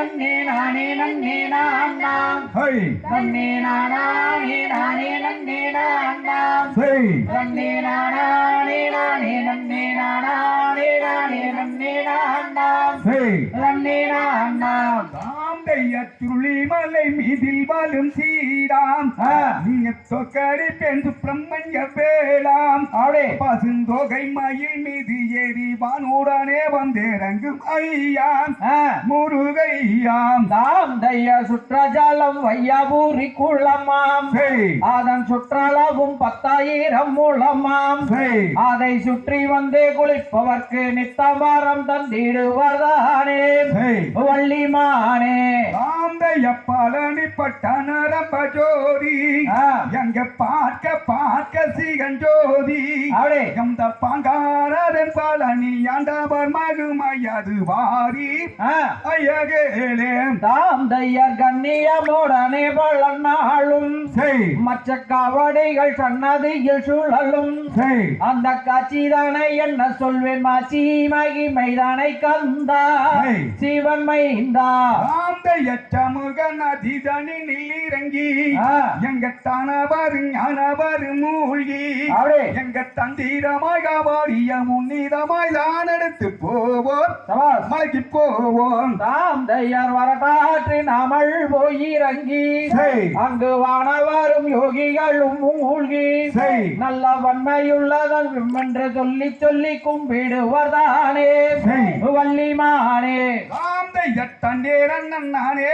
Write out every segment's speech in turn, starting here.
நன்னே நானே நன்னே நானாம் ஹை. நன்னே நானே நானே நன்னே நானாம் செய் நன்னே நானே நானே நன்னே நானே நானே நன்னே நானாம் செய் நன்னே நானாம் தாந்தைய துளிமலை மீதில் வாழும் சீராம். தொக்கடி பெண் சுப்பிரமணிய வேளாம். அவளே பசுந்தொகை மயில் மீது ஏறி வானுடனே வந்திறங்கும் ஐயாம். முருகையாம். தாம் தைய சுற்றஜாலம் வையாபூரி குள்ளமாம் செய் அதன் சுற்றளவும் பத்தாயிரம் மூலமாம். அதை சுற்றி வந்து குளிப்பவர்க்கு நித்தமரம் தந்திடுவதானே செய் வள்ளிமானே தாந்தைய பழனி பட்டணரம்ப ஜோதி. எங்க பார்க்க பார்க்க அவளே எந்த பாங்காரன் பழனி ஆண்டவர் மகுமையது வாரி. ஆ, ஐயகேலே. தாம் தையர் கண்ணியமுடனே செய். மற்ற காவடிகள் சன்னதியில் சுழலும். அந்த காட்சிதானே என்ன சொல்வேன்? மாச்சி மகிமைதானை கந்தா. ஏய். சிவன் மைந்தா தாந்தைய சமூக நதிதனி நில்லிறங்கி. எங்க தானவர் ஞானவர் மூழ்கி. எங்க தந்திரமாய் காவாடிய முன்னிதமாய் தான் எடுத்து போவோம் மலைக்கு போவோம். தாம் தையர் வரட்டாற்றின் அமல் போயிறங்கி. அங்கு வானவரும் யோகிகளும் மூழ்கி. நல்ல வன்மையுள்ளதன் என்று சொல்லி சொல்லி கும்பிடுவதானே. வள்ளிமானே. தாந்தைய தண்டேரன் நானே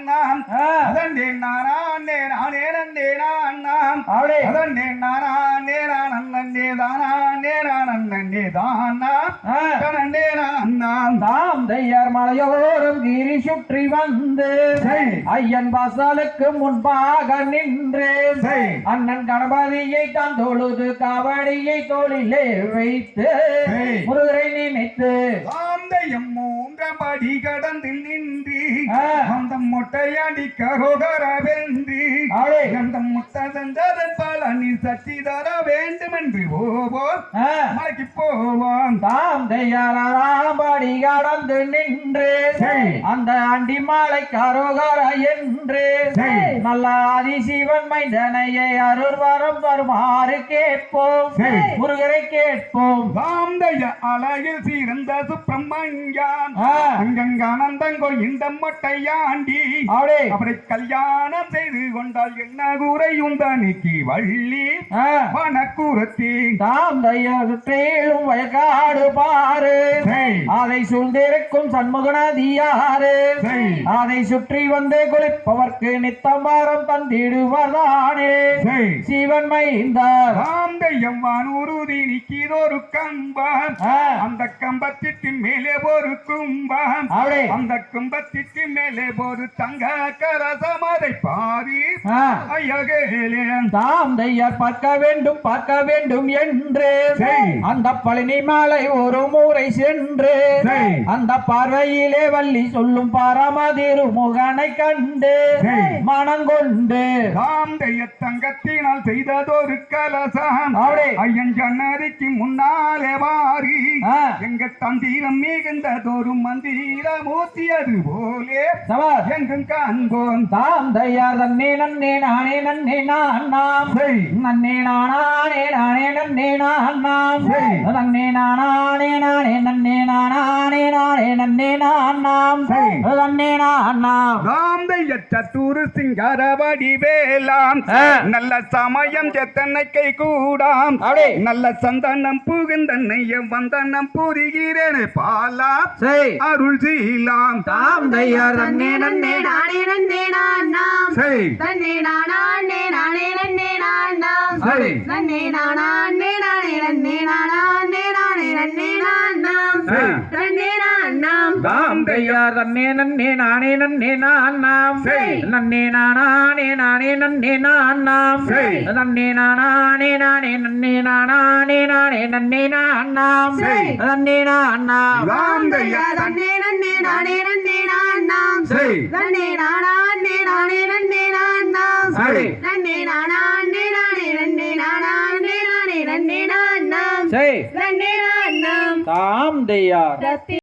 நான் ஆ, அதண்டே நானே நானே நந்தே நான் அவளே அதண்டே நானே நான் நந்தே தானே தாம் தையர் மலையோரம் கிரி சுற்றி வந்து. ஐயன் வாசலுக்கு முன்பாக நின்று செய். அண்ணன் கணபதியை தான் தொழுது காவடியை தோளிலே வைத்து. முருகரை நினைத்து மூங்கபடி கடந்து நின்று ஆ. அந்த மொட்டையடி கரோகர வென்று. அந்த முத்ததந்தரன் பழனி சச்சி தர வேண்டும் என்று போவோம் ஆ, மலைக்கு போவோம் தாம் தையாராம்படி கடந்து நின்று. அந்த அண்டி மாலை கரோகர என்று. நல்ல ஆதிசிவன் மைந்தனையை அருள்வரம் வருமாறு கேட்போம். முருகரை கேட்போம். தாந்தைய அழகில் சிறந்த சுப்பிரமணியான். ஆ, அங்கங்கானந்தங்கோ இந்த மொட்டையாண்டி அவளே அவரை கல்யாணம் செய்து கொண்டால் என்ன குறையும் தனிக்கு வள்ளி வனக்குரத்தி தாம் தைய சுற்றிலும் வயக்காடு பாரு. அதை சூழ்ந்திருக்கும் சண்முகநதியாறு. அதை சுற்றி வந்து குளிப்பவர்க்கு நித்தமரம் தந்திடுவதானே. சிவன் மைந்தார் தாந்தையம் வானூருதி நிக்கிறொரு கம்பம். அந்த கம்பத்திற்கு மேலே ஒரு கும்பம். அந்த கும்பத்திற்கு மேலே ஒரு தங்க கரசம். அதை பாரி தாம் தையர் பார்க்க வேண்டும் பார்க்க வேண்டும் என்று. அந்த பழனி மாலை ஒரு முறை சென்று. அந்த பார்வையிலே வள்ளி சொல்லும் பாரமதிரு முகனை கண்டு. மனங்கொண்டு தாந்தைய தங்கத்தினால் செய்ததொரு கலசம். ஐயன் ஜன்னதிக்கு முன்னாலே வாரி. எங்க தந்திரம் மிகுந்ததொரு மந்திர மூர்த்தி அது போலே. எங்கும் காண்போம். தாம் தையார் தன்னே நன்னே நானே நன்னே நான் நாம். நன்னே நானே நானே நன்னே நான் நாம். நன்னே நானே நானே நன்னே நானே. நானே நன்னே நான் நாம். நன்னே நான் நாம். தாந்தைய சத்துரு சிங்காரவடி வேலாம் ஆ. நல்ல சமயம் எத்தனை கை கூடாம். நல்ல சந்தனம் புகுந்தன்னைய வந்தனம் புரிகிறேனே. பாலா. அருள் செய்யலாம் தன்னே தன்னே நன்னே நானே நன்னே நானாம் செய் தன்னே நானே நானே நன்னே நானாம் செய். நன்னே நானே நானே நன்னே நானே நானே நன்னே நானாம் செய். நன்னே நானாம் தாம் தையார் தன்னே நன்னே நானே நன்னே நான் நாம். நன்னே நானே நானே நன்னே நான் நாம். நன்னே நானே நானே நன்னே நானே நானே நன்னே நான் நாம் செய். நன்னே நான் நாம் தாந்தைய தன்னே நன்னே நானே நன்னே நானாம் செய். நன்னே நானே நானே நன்னே நானாம் செய். நன்னே நானே நானே நானே